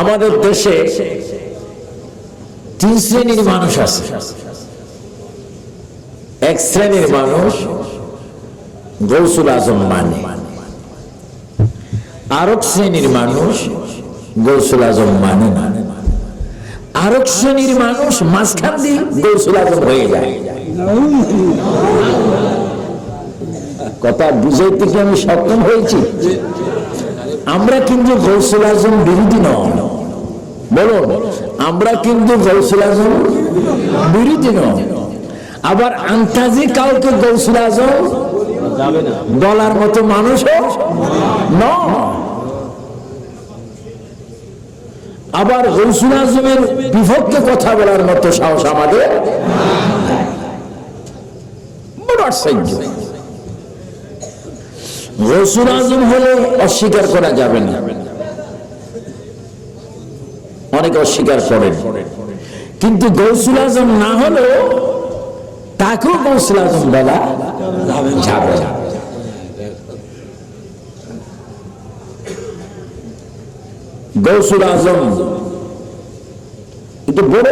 আমাদের দেশে তিন শ্রেণির মানুষ আছে। এক শ্রেণির মানুষ গৌসুল আজম মানে। আরেক শ্রেণির মানুষ গৌসুল আজম মানে না। আরেক শ্রেণির মানুষ মাঝখান দিয়ে গৌসুল আজম হয়ে যায়। কথা বুঝাইতে কি আমি সক্ষম হয়েছি? আমরা কিন্তু গৌসুল আজম বিরোধী নয় বলুন, আমরা কিন্তু গৌসুল আজম বিরোধী নয় আবার আন্তাজি কাউকে গৌসুল আজম বলার মতো মানুষও নয় আবার গৌসুল আজমের বিভক্তে কথা বলার মতো সাহস আমাদের বড় আশ্চর্য গৌসুল আজম হলে অস্বীকার করা যাবে না। অনেক অস্বীকার করেন। কিন্তু গৌসুল আজম না হলেও তাকেও গৌসুল আজম বলা যাবে গৌসুল আজম এটা বড়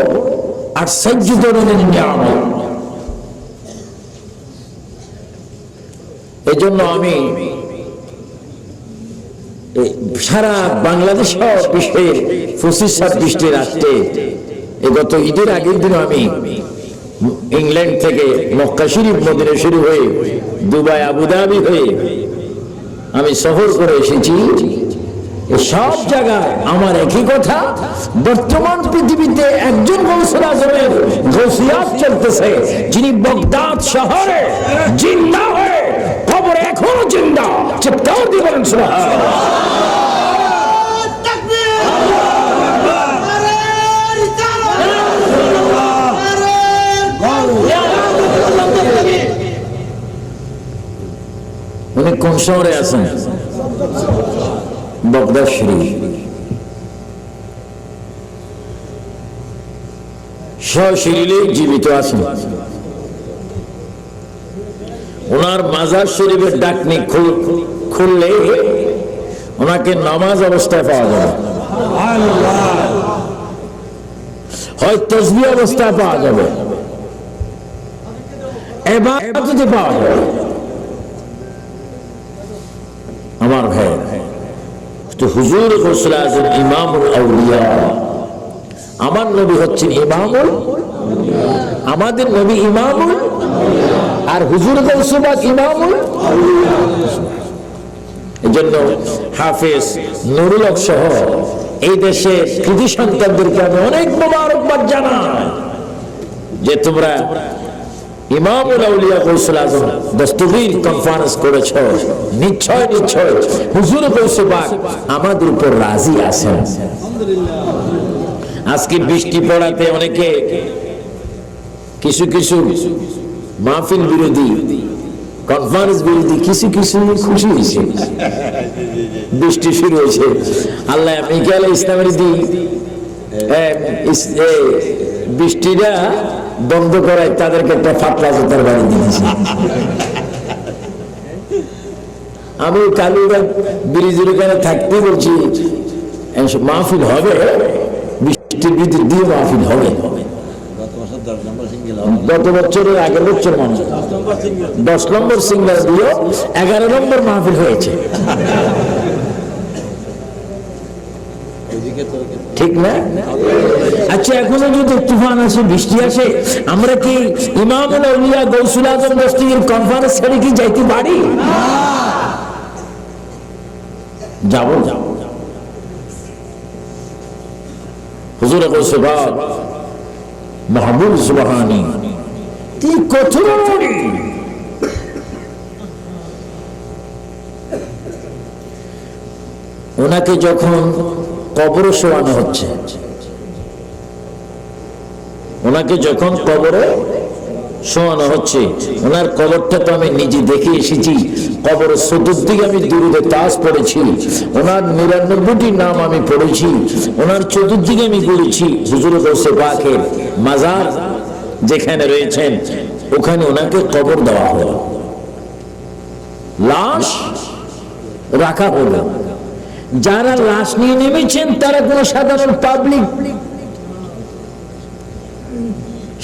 আশ্চর্য ধরনের নিয়ামত এই জন্য আমি সারা বাংলাদেশ বিশ্বের পঁচিশ ছাব্বিশটি রাষ্ট্রে গত ঈদের আগের দিন আমি ইংল্যান্ড থেকে মক্কা শরীফ, মদিনে শুরু হয়ে দুবাই আবুধাবি হয়ে আমি সফর করে এসেছি। সব জায়গায় আমার একই কথা, বর্তমান পৃথিবীতে একজন গৌসুল আজমের গৌসিয়াত চলতেছে, যিনি বগদাদ শহরে জিন্দা হয়ে খবর এখনও জিন্দা চিৎকার দিয়ে বলেন সুবহানাল্লাহ। উনি কোন শহরে আছেন বগদাদ শরীফ সশরীরে জীবিত আছেন ওনার মাজার শরীফের ডাকনি খুল- খুললে ওনাকে নামাজ অবস্থায় পাওয়া যাবে। হয় তসবি অবস্থায় পাওয়া যাবে। আমার ভাই তো হুজুর গোসল আজম ইমামুল আমার নবী হচ্ছেন ইমামুল, আমাদের নবী ইমামুল। আর হুজুর গৌসুবাক ইমামুল এই জন্য হাফেজ নুরুল হক সহ এই দেশে কৃতি সন্তানদেরকে আমি অনেক মোবারকবাদ জানাই যে তোমরা ইমামুল আউলিয়া আজম কনফারেন্স করেছ। নিশ্চয় নিশ্চয় হুজুর গৌসুবাক আমাদের উপর রাজি আছেন। আজকে বৃষ্টি পড়াতে অনেকে কিছু কিছু মাহফিল বিরোধী কনফারেন্স বিরোধী, কিছু কিছু খুশি হয়েছে। বৃষ্টি শুরু হয়েছে। আল্লাহ মিকাল ইসলামের দি বৃষ্টিটা বন্ধ করায় তাদেরকে একটা ফাটলা জোতার বাড়ি দিয়েছে। আমি কালুরা ব্রিজের ওখানে থাকতে বলছি মাহফিল হবে? বৃষ্টির ভিতর দিয়ে মাহফিল হবে? গত বছরের আগের বছর মানুষ দশ নম্বর সিঙ্গার দিয়ে এগারো নম্বর মাহফিল হয়েছে। ঠিক না? আচ্ছা এখনও যদি তুফান আসে, বৃষ্টি আসে, আমরা কি ইমাম উলিয়া গৌসুল আজম দস্তির কনফারেন্স ছেড়ে কি যাইতে পারি? যাব যাব হুজুর গৌসুবাদ মাহবুব সুবাহানি কি কঠোর ওনাকে যখন কবর শোয়ানো হচ্ছে ওনাকে যখন কবরে শোয়ানো হচ্ছে। ওনার কবরটা তো আমি নিজে দেখে এসেছি। কবরের চতুর্দিকে আমি দুরুদে তাস পড়েছি। ওনার নিরানব্বইটি নাম আমি পড়েছি। ওনার চতুর্দিকে আমি বলেছি হুজুর গোসে পাকের মাজার যেখানে রয়েছেন, ওখানে ওনাকে কবর দেওয়া হলো। লাশ রাখা হলো। যারা লাশ নিয়ে নেমেছেন, তারা কোনো সাধারণ পাবলিক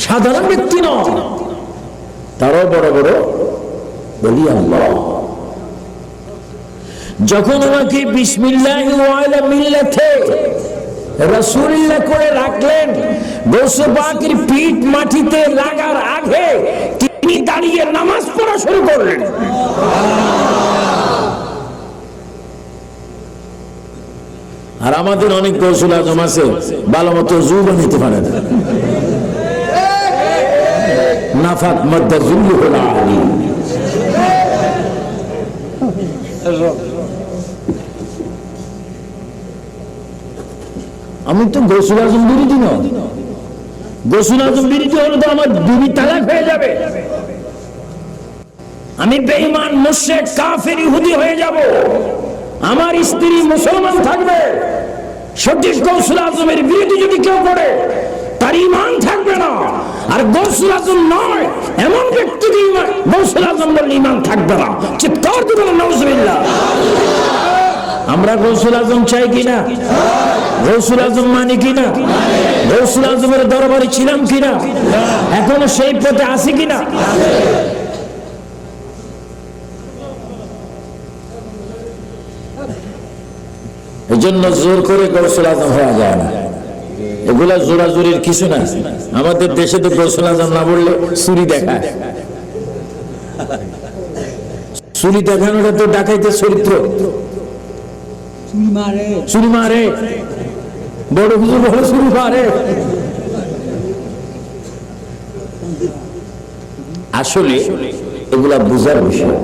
সাধারণ ব্যক্তি নয়। তারাও বড় বড় বলি আল্লাহ। যখন আমাকে বিসমিল্লাহ মিল্লাতে রাসূলুল্লাহ করে রাখলেন, গোসে পাকের পিঠ মাটিতে লাগার আগে তিনি দাঁড়িয়ে নামাজ পড়া শুরু করলেন। আর আমাদের অনেক কৌশল আজম আছে, ভালো মতো জু বানাইতে পারে না। নাফাক মদ্দা জুল্লু হল আলী। আমি তো গোসুল আজম বিরোধী নয়। গোসুল আজম বিরোধী হলে তো আমার দুই তালাক হয়ে যাবে। আমি বেঈমান, মুশরিক, কাফের, ইহুদি হয়ে যাব। আমার স্ত্রী মুসলমান থাকবে। সঠিক গৌসুল আজমের বিরোধী যদি কেউ করে তার ইমান থাকবে না। আর গৌসুল আজম নয়, এমন ইমান গৌসুল আজম বললে ইমান থাকবে না। চিৎকার নজবিল্লা আমরা গৌসুল আজম চাই কিনা? গৌসুল আজম মানি কিনা? গৌসুল আজমের দরবারে ছিলাম কিনা? এখনও সেই পথে আছি কিনা? এই জন্য জোর করে গৌসুল আজম হওয়া যায় না। এগুলা জোরাজোরির কিছু না আমাদের দেশে তো গৌসুল আজম না বললে চুরি দেখায়। চুরি দেখানোটা তো ডাকাইতে চরিত্র। চুরি মারে। বড় কিছু বড় চুরি মারে। আসলে এগুলা বোঝার বিষয়।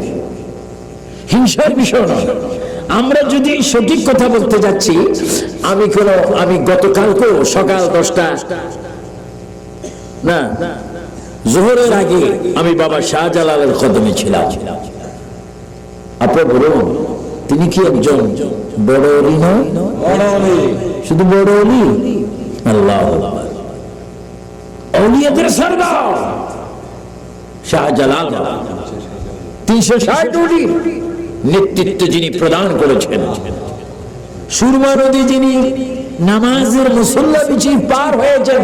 হিংসার বিষয় নয়। আমরা যদি সঠিক কথা বলতে যাচ্ছি আমি কোন, আমি গতকালকেও সকাল দশটা, না, জোহরের আগে আমি বাবা শাহজালালের কদমে ছিলাম। আপনার বলুন, তিনি কি একজন নয় শুধু বড় আল্লাহ শাহজালাল। তিনশো ষাট নেতৃত্ব যিনি প্রদান করেছেন। সুরমা নদী যিনি নামাজের মুসল্লা পিছিয়ে পার হয়েছেন,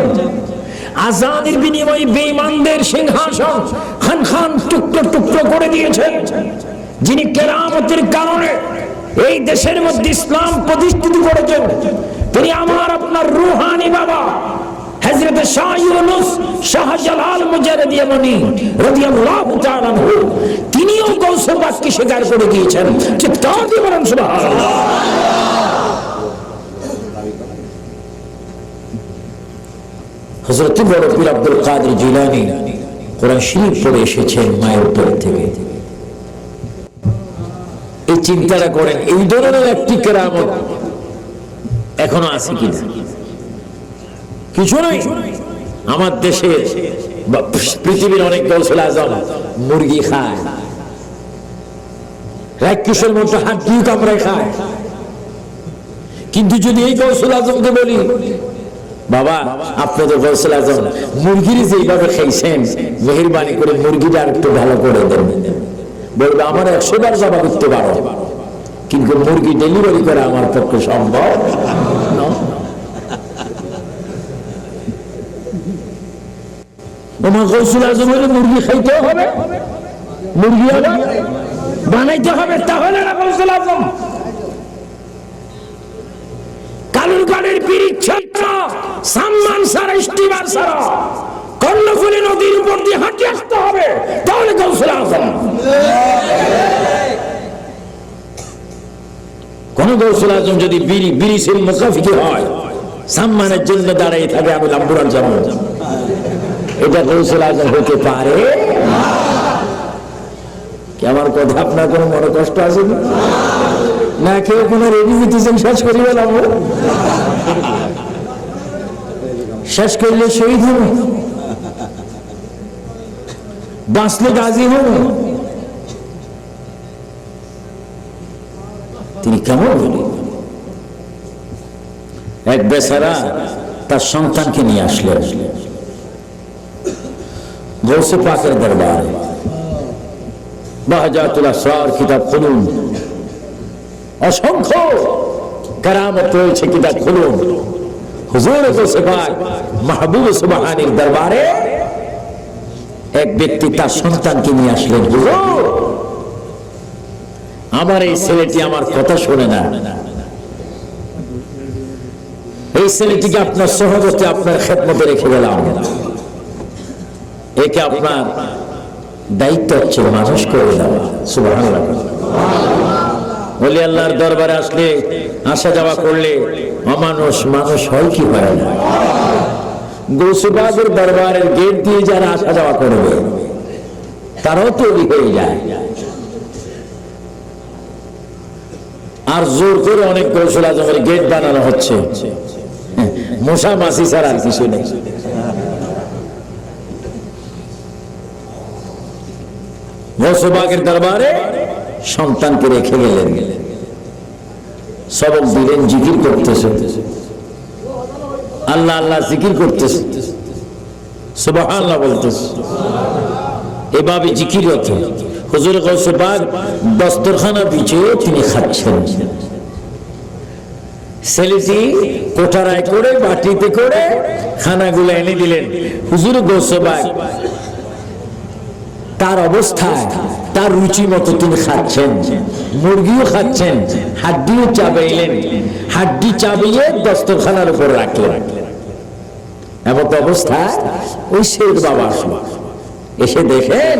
আজানের বিনিময়ে বেঈমানদের সিংহাসন খান খান টুকরো টুকরো করে দিয়েছেন, যিনি কেরামতের কারণে এই দেশের মধ্যে ইসলাম প্রতিষ্ঠিত করেছেন, তিনি আমার আপনার রুহানি বাবা, হযরত শাহ ইউনুস শাহজালাল মুজাররদ ইয়ামানি রাদিয়াল্লাহু তাআলা তিনিও গৌস পাককে স্বীকার করে দিয়েছেন। চিৎকার দিয়ে বলেন, সুবহানাল্লাহ। হযরত বড় আব্দুল কাদের জিলানী কোরআন শরীফ পড়ে এসেছেন মায়ের উপর থেকে। এই চিন্তাটা করেন, এই ধরনের একটি কেরামত এখনও আছে কিনা? কিছু নয় আমার দেশে পৃথিবীর অনেক গৌসল আজম মুরগি খায়। রাক্ষসের মতো হাত দিয়ে কামড়ায় খায়। কিন্তু যদি এই গৌসল আজমকে বলি বাবা আপনাদের গৌসল আজম, মুরগির যেইভাবে খাইছেন, মেহরবানি করে মুরগিটা একটু ভালো করে দেন। বলবে আমার একশো বার জমা করতে পারো। কিন্তু মুরগি ডেলিভারি করা আমার পক্ষে সম্ভব তোমার গৌসুল আজমের মুরগি খাইতে হবে। মুরগি বানাইতে হবে, তাহলে না গৌসুল আজম। কালুরগাড়ের সম্মান স্টিমার সারা কর্ণফুলী নদীর উপর দিয়ে হাঁটি আসতে হবে। তাহলে গৌসুল আজম। কোন গৌসুল যদি বিড়ি বিড়ি হয়, সম্মানের জন্য থাকে এটা গৌসুল হতে পারে? আমার কথা আপনার কোনো মনে কষ্ট আছে? না? না কেউ কোনো রেডি দিতেছেন শেষ করি বললাম শেষ করলে শহীদ হব। বাঁচলে গাজী হব। তিনি কেমন বলি? এক বেচারা তার সন্তানকে নিয়ে আসলেন গৌসে পাকের দরবারে। বাহাজাতুল আসরার কিতাব খুলুন। অসংখ্য কারামত রয়েছে কিতাব খুলুন। হুজুর মাহবুব সুবহানির দরবারে এক ব্যক্তি তার সন্তানকে নিয়ে আসলেন আমার এই ছেলেটি আমার কথা শোনে না। এই ছেলেটিকে আপনার সহজতে আপনার খেদমতে রেখে গেলাম। একে আপনার দায়িত্ব হচ্ছে মানুষ করে দেওয়া, সুবহানাল্লাহ। বলি, আল্লাহর দরবারে আসলে আসা যাওয়া করলে অমানুষ মানুষ হয় কি পারে না? গৌসুবাদের দরবারের গেট দিয়ে যারা আসা যাওয়া করবে, তারাও তৈরি হয়ে যায়। আর জোর করে অনেক কৌশল আজমের গেট বানানো হচ্ছে। মশা মাসি ছাড়া আর কিছু নেই। গৌসবাগের দরবারে সন্তানকে রেখে গেলেন। সবক দিলেন, জিকির করতেছে। আল্লাহ আল্লাহ জিকির করতেছে। সুবহানাল্লাহ বলতেছে। এভাবে জিকির হতো। হুজুর গৌসবাগ দস্তরখানা বিছিয়ে তিনি খাচ্ছেন। ছেলেটি কোঠারায় করে বাটিতে করে খানাগুলো এনে দিলেন। হুজুর গৌসবাগ তার অবস্থায়, তার রুচি মতো তিনি খাচ্ছেন। মুরগিও খাচ্ছেন, হাড্ডিও চাবাইলেন। হাড্ডি চাবিয়ে দস্তরখানার উপর রাখলেন। এমন অবস্থায় ওই শেখ বাবা আসলো। এসে দেখেন,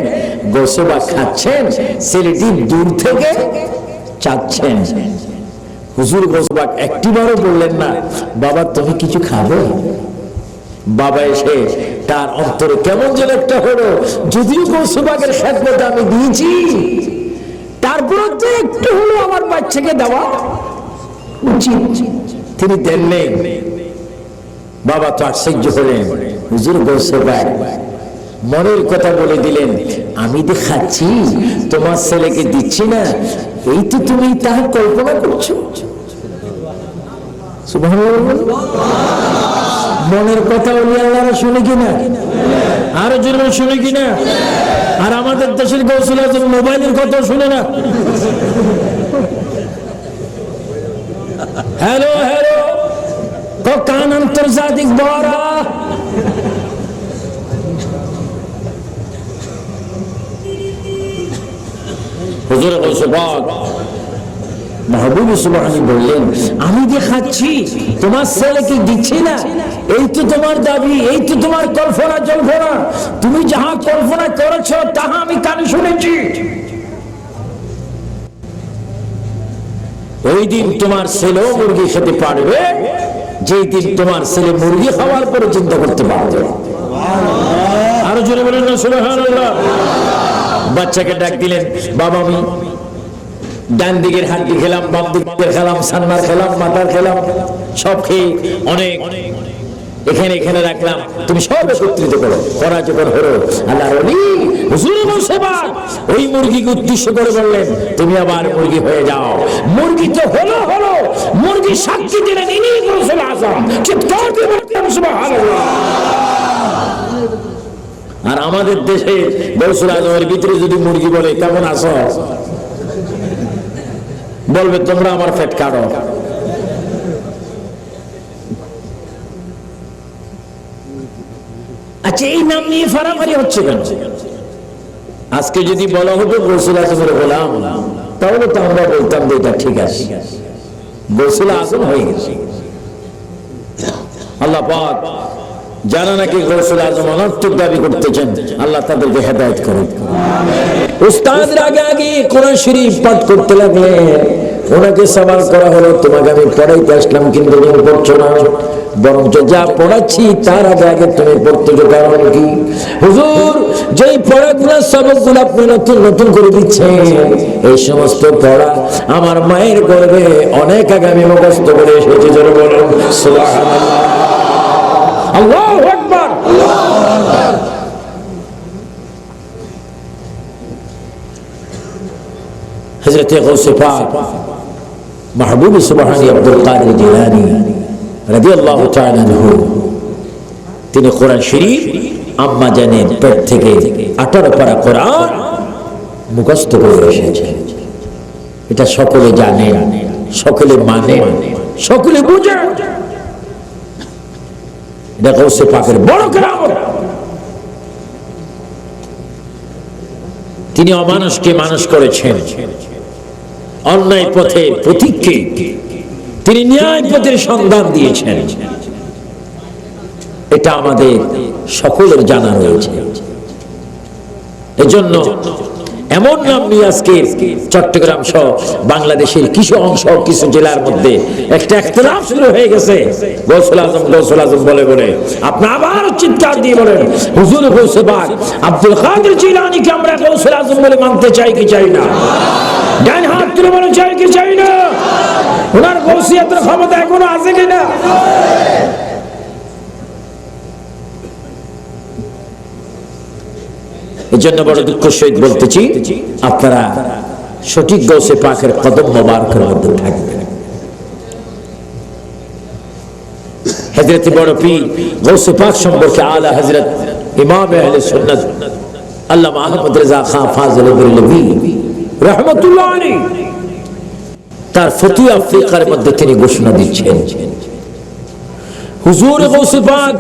গোসবা খাচ্ছেন, ছেলেটি দূর থেকে চাচ্ছেন। হুজুর গোসবাক একটিবারও বললেন না, বাবা, তুমি কিছু খাবে? বাবা এসে তার অন্তরে কেমন যেন একটা হলো, যদিও কৌশবাগের খেদমত আমি দিয়েছি তারপর তো একটু হলো আমার বাচ্চাকে দেওয়া উচিত। তিনি দেন নেই বাবা তো আশ্চর্য হলেন। হুজুর কৌশবাগ মনের কথা বলে দিলেন, আমি তো খাচ্ছি তোমার ছেলেকে দিচ্ছি না, এই তো তুমি তাহার কল্পনা করছ। সুবহানাল্লাহ। মনের কথা উনি আল্লাহরা শুনে কিনা? আরও জোরে শুনে কিনা? আর আমাদের দেশের কৌশল আজম মোবাইলের কথা শুনে না? Hello hello. কান আন্তর্জাতিক বড়া? হুজুর গৌসবাগ মাহবুব বললেন, আমি যে খাচ্ছি তোমার ছেলেকে দিচ্ছি না? এই তো তোমার দাবি, এই তো তোমার কল্পনা জল্পনা। তুমি যাহা কল্পনা করেছ, তাহা আমি কানে শুনেছি। ওই দিন তোমার ছেলেও মুরগি খেতে পারবে, যেই দিন তোমার ছেলে মুরগি খাওয়ার পরে চিন্তা করতে পারবে। আরও জোরে বলেন না বাচ্চাকে ডাক দিলেন, বাবা, আমি ডান দিকের হাড্ডি খেলাম, বাম দিকের খেলাম সান্নার খেলাম, মাথার খেলাম, সব খেয়ে অনেক এখানে এখানে রাখলাম। তুমি সব একত্রিত করো করা যখন হলো আল্লাহ রবি ওই মুরগিকে উদ্দেশ্য করে বললেন, তুমি আবার মুরগি হয়ে যাও। মুরগি তো হলো হলো। মুরগি সাক্ষী দিলেন ইনি আর আমাদের দেশে রসুল আজমের ভিতরে যদি মুরগি বলে, কেমন আছো? বলবে, তোমরা আমার পেট কাটো। আচ্ছা এই নাম নিয়ে ফারাফারি হচ্ছে কেন? আজকে যদি বলা হতো গোসুল আজমের গোলাম, তাহলে তো আমরা বলতাম যে এটা ঠিক আছে। গোসুল আজম হয়ে গেছে। আল্লাহ পাক যারা নাকি গৌসুল আজম অনর্থক দাবি করতেছেন, আল্লাহ তাদেরকে হেদায়ত করুন আগে আগে কোরআন শরীফ পাঠ করতে ওনাকে সবার করা হলো, তোমাকে আমি পড়াইতে আসলাম, কিন্তু তুমি পড়ছো না। বরঞ্চ যা পড়াচ্ছি, তার আগে আগে তুমি কারণ কি? হুজুর, যেই পড়াগুলো, সবকগুলো আপনি নতুন নতুন করে দিচ্ছেন, এই সমস্ত পড়া আমার মায়ের গর্বে অনেক আগে আমি মুখস্থ করে এসেছি যেন আল্লাহু পাক মাহবুব সুবহানী আব্দুল কাদের জিলানী তাআলা আনহু, তিনি কোরআন শরীফ আম্মা জানের পেট থেকে আঠারো পারা কোরআন মুখস্থ করে এসেছেন এটা সকলে জানেন সকলে মানে সকলে বুঝে। এটা গৌসে পাকের বড় কেরামত। তিনি অমানুষকে মানুষ করেছেন। অন্যায় পথে প্রতীককে তিনি ন্যায় পথের সন্ধান দিয়েছেন। এটা আমাদের সকলের জানা রয়েছে। এজন্য এমন নাম নিয়ে আজকে চট্টগ্রাম সহ বাংলাদেশের কিছু অংশ, কিছু জেলার মধ্যে একটা একতলাফ শুরু হয়ে গেছে। গৌসুল আজম গৌসুল আজম বলে বলে। আপনি আবার চিৎকার দিয়ে বলেন, হুজুর গৌসে বাগ আব্দুল কাদের জিলানিকে আমরা গৌসুল আজম বলে মানতে চাই কি চাই না? ডান হাত তুলে বলে চাই কি চাই না? ওনার গৌসিয়াতের ক্ষমতা এখনও আছে কিনা? এই জন্য বড় দুঃখ সহিত বলতেছি, আপনারা সঠিক গৌসে পাখের কদম মোবারকের মধ্যে থাকবেন। হজরত বড় পীর গৌসে পাক সম্পর্কে আলা হজরত ইমাম আহলে সুন্নাত আল্লামা আহমদ রেজা খান ফাজিল বেরলভি রহমতুল্লাহ আলাইহি তার ফতুয়া আফ্রিকার মধ্যে তিনি ঘোষণা দিচ্ছেন। হুজুর গৌসে পাক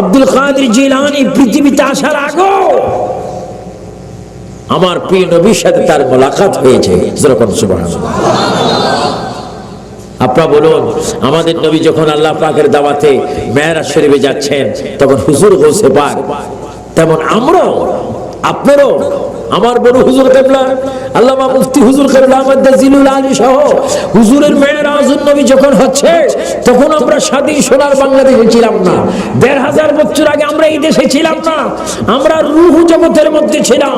আব্দুল কাদের জিলানি পৃথিবীতে আসার আগেও আমার প্রিয় নবীর সাথে তার মোলাকাত হয়েছে। যেরকম আপনারা বলুন, আমাদের নবী যখন আল্লাহ পাকের দাওয়াতে মেয়েরা শরীফে যাচ্ছেন, তখন হুজুর গোসে পাক তেমন আমরাও, আপনারও আমার বড় হুজুর কেবলা, আল্লামা মুফতি হুজুর কেবলা আমার জিলুল আলী সহ হুজুরের মেয়ের আজুর নবী যখন হচ্ছে, তখন আমরা স্বাধীন সোনার বাংলাদেশে ছিলাম না। দেড় হাজার বছর আগে আমরা এই দেশে ছিলাম না। আমরা রুহু জগতের মধ্যে ছিলাম।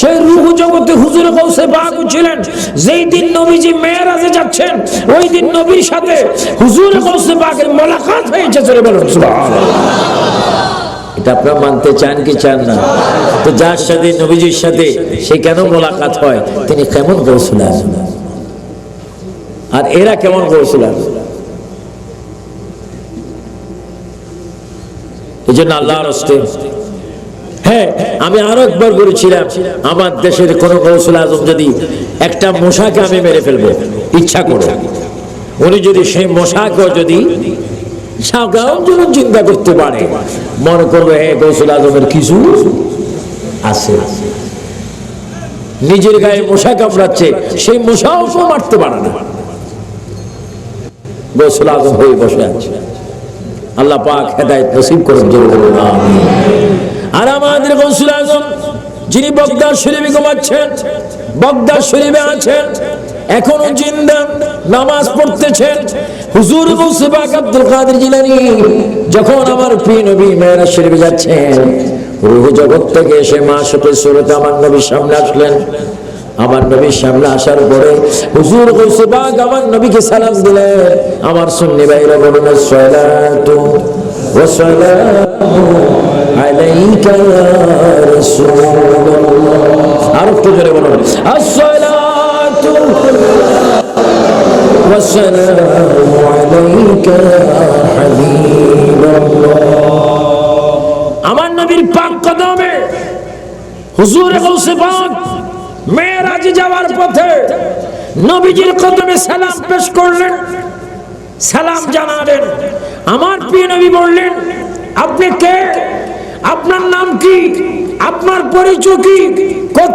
সেই রুহু জগতে হুজুর গৌসে বাগ ছিলেন। যেই দিন নবীজি মেয়েরাজে যাচ্ছেন, ওই দিন নবীর সাথে হুজুর গৌসে বাগের মোলাকাত হয়েছে চলে বলুন এটা আপনারা মানতে চান কি চান না? তো যার সাথে, নবীজির সাথে, সে কেন মোলাকাত হয়? তিনি কেমন গৌসুল আর এরা কেমন গৌসুল এই জন্য আল্লাহর হস্তে হ্যাঁ আমি আরও একবার বলেছিলাম, আমার দেশের কোন কৌশল আজম যদি একটা মশাকে আমি মেরে ফেলব, ইচ্ছা করে। উনি যদি সেই মশাকেও যদি যেন চিন্তা করতে পারে, মনে করবে হ্যাঁ কৌশল আজমের কিছু আছে। নিজের গায়ে মশা কামড়াচ্ছে, সেই মশাও মারতে পারে না। গৌসুল আজম হয়ে বসে আছে। আল্লাহ পাক হেদায়ত নসিব করেন আর আমাদের গৌসুল আজম, যিনি বগদার শরীফে ঘুমাচ্ছেন, বগদার শরীফে আছেন, এখনও জিন্দা, নামাজ পড়তেছেন হুজুর গৌসে পাক আব্দুল কাদের জিলানী যখন আমার প্রিয় নবী মেয়েরা শরীফে যাচ্ছেন রুহ জগৎ থেকে এসে মা শোকের সুরতে আমার নবীর সামনে আসলেন। আমার নবীর সামনে আসার পরে হুজুর গৌসে পাক আমার নবীকে সালাম দিলেন আমার সুন্নি ভাইরা বলুন সালাতু ওয়া সালামু আলাইকা রাসূলুল্লাহ। আর একটু জোরে বলুন, আসসালাতু ওয়া সালামু আলাইকা ইয়া হাবিবাল্লাহ আমার নবীর পাক কদমে হুজুর গৌসে পাক মেয়েরাজ যাওয়ার পথে নবীজির কদমে সালাম পেশ করলেন, সালাম জানালেন। আমার প্রিয় নবী বললেন, আপনি কে? আপনার নাম কি? আপনার পরিচয় কি?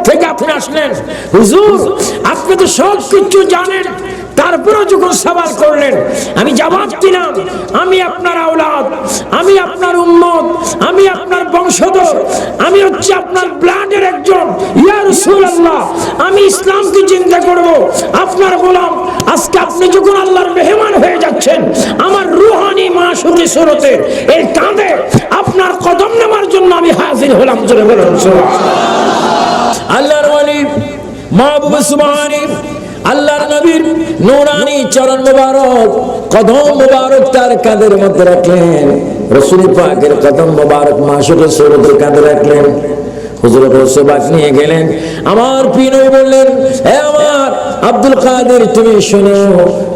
থেকে আপনি আসলেন? হুজুর, আপনি তো সব কিছু জানেন। তারপরেও যখন সওয়াল করলেন, আমি জবাব দিলাম, আমি আপনার আওলাদ, আমি আপনার উম্মত, আমি আপনার বংশধর, আমি হচ্ছে আপনার ব্লাডের একজন। আমি ইসলামকে চিন্তা করব। আপনার গোলাম, আজকে আপনি যখন আল্লাহর মেহমান হয়ে যাচ্ছেন, আমার রুহানি মা মাসুরি সুরতে, এই কাঁধে আপনার কদম নেওয়ার জন্য আমি হাজির হলাম, জোরে আল্লাহর ওয়ালি মাহবুব সুবহানী আল্লাহর নবীর নূরানি চরণ মুবারক, কদম মুবারক তার কাঁধের মধ্যে রাখলেন। রসুল পাকের কদম মুবারক মাসুরের সুরতের কাঁধে রাখলেন। নিয়ে গেলেন। আমার পিনই বললেন হে আমার আব্দুল কাদের, তুমি শুনো,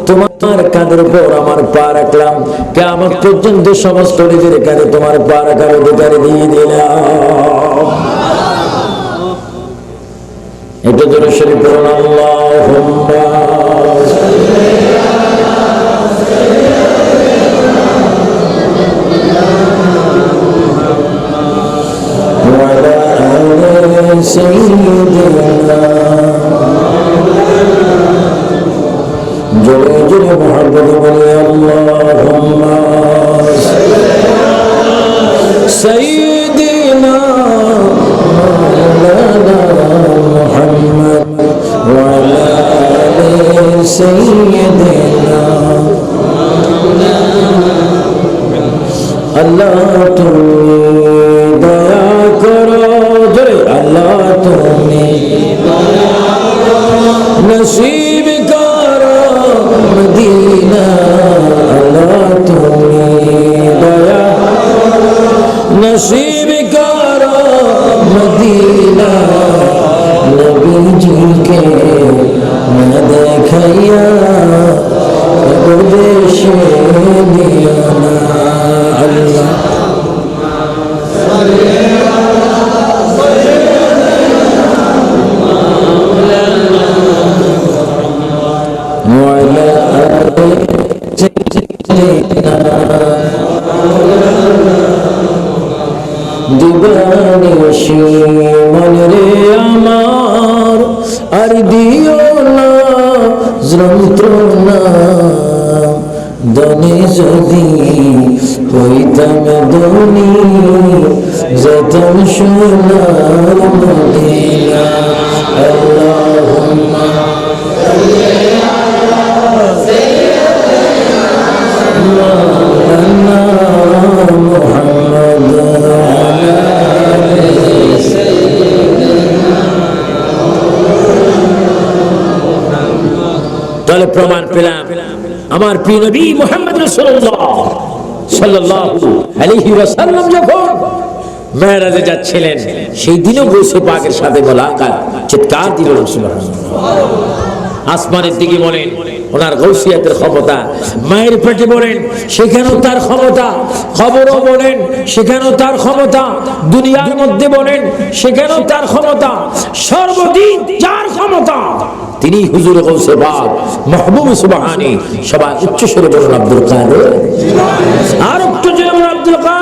তোমার কাঁধের উপর আমার পা রাখলাম। কেমন পর্যন্ত সমস্ত নিজের কাঁধে তোমার পা রাখার অধিকারে দিয়ে দিলাম। এটা ধরে শরীফ করুন আল্লাহ سيدنا যেতাম সোনার মদিনা আল্লাহুম্মা مولانا محمد وعلى তাহলে প্রমাণ পেলাম আমার প্রিয় নবী মোহাম্মদ রাসূলুল্লাহ সাল্লাল্লাহু আলাইহি ওয়াসাল্লাম যখন মেরাজে যাচ্ছিলেন। সেই দিনও গৌসে পাকের সাথে মোলাকাত চিৎকার দিল আসমানের দিকে বলেন, ওনার গৌসিয়াতের ক্ষমতা। মায়ের পেটে বলেন, সেখানেও তার ক্ষমতা। খবরও বলেন, সেখানেও তার ক্ষমতা। দুনিয়ার মধ্যে বলেন, সেখানেও তার ক্ষমতা। সর্বদিন যার ক্ষমতা। তিনি হুজুর গৌসে বাগ মাহবুব সুবাহানি সবাই উচ্চ স্বরে বলুন, আব্দুল কাদের। আর একটু জোরে আব্দুল কাদের।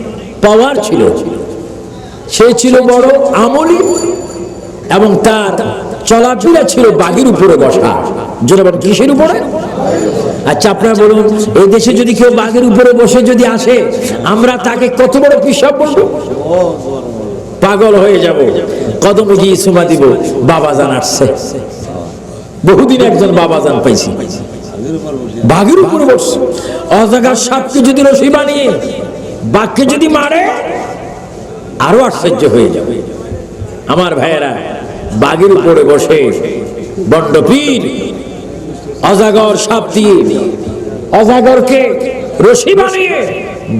পাওয়ার ছিল। সে ছিল বড় আমলি এবং তার চলাফেরা ছিল বাঘের উপরে বসা। বলেন, কিসের উপরে? আচ্ছা আপনারা বলুন, এই দেশে যদি কেউ বাঘের উপরে বসে যদি আসে, আমরা তাকে কত বড় পিসাব বলব? পাগল হয়ে যাব। কদম গিয়ে সুমা দিব, বাবা জান আসছে। বহুদিন একজন বাবা জান পাইছি। বাঘের উপরে বসছে। অজাগার সাপকে যদি রশি বানিয়ে বাঘকে যদি মারে, আরও আশ্চর্য হয়ে যাবে। আমার ভাইয়েরা, বাঘের উপরে বসে বন্ডপীর অজাগর সাপ দিয়ে অজাগরকে রশি বানিয়ে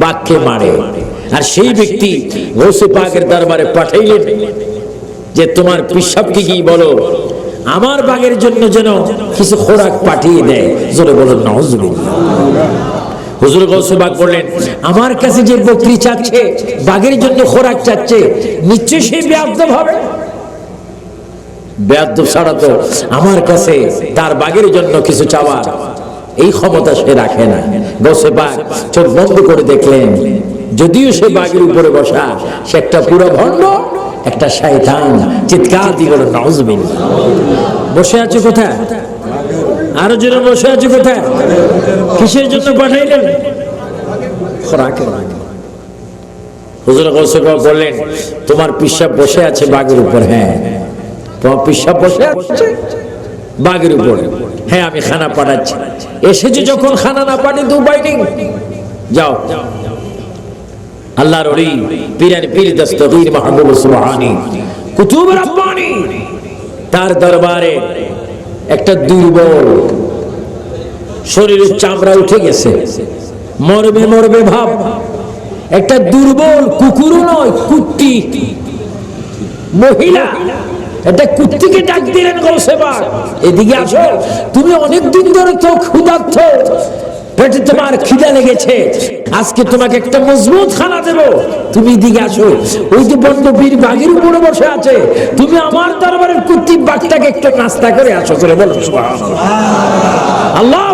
বাঘকে মারে। আর সেই ব্যক্তি গৌসে পাকের দরবারে পাঠাইলেন যে, তোমার পিসাবকে কি বলো? আমার বাঘের জন্য যেন কিছু খোরাক পাঠিয়ে দেয়। জোরে বলো নজরুল্লাহ হুজুর গৌসে বাঘ বললেন, আমার কাছে যে বকরি চাচ্ছে, বাঘের জন্য খোরাক চাচ্ছে নিশ্চয় সে ব্যাধব হবে। ব্যাধব ছাড়া তো আমার কাছে তার বাঘের জন্য কিছু চাওয়ার এই ক্ষমতা সে রাখে না। বসে বাঘ চোখ বন্ধ করে দেখলেন, যদিও সে বাঘের উপরে বসা, সে একটা পুরো ভণ্ড, একটা শয়তান, চিৎকার দিয়ে বলে বসে আছে কোথায়? আরও জোরে বসে আছে কোথায়? কিসের জন্য পাঠাইলেন? খোরাকের হুজুর গৌসব বললেন তোমার পিসাব বসে আছে বাঘের উপর হ্যাঁ। তোমার পিসাব বসে আছে বাঘের উপর। হ্যাঁ আমি খানা পাঠাচ্ছি। এসেছে যখন খানা না পাঠি তো উপায় নেই যাও। আল্লাহর ওলি পীরান পীর দস্তগীর মাহবুব সুবহানি কুতুব রব্বানি তার দরবারে একটা দুর্বল শরীরের চামড়া উঠে গেছে। মরবে মরবে ভাব। একটা দুর্বল কুকুরও নয়, কুট্টি। মহিলা, একটা কুত্তিকে ডাক দিলেন গৌসেবার এদিকে আসো, তুমি অনেকদিন ধরে তো ক্ষুধার্থ পেটে তোমার খিদা লেগেছে। আজকে তোমাকে একটা মজবুত খানা দেব। তুমি দিকে আসো। ওই যে বন্ধ বীর বাঘের উপরে বসে আছে। তুমি আমার দরবারের কুত্তি বাঘটাকে একটু নাস্তা করে আসো, করে বলো। আল্লাহু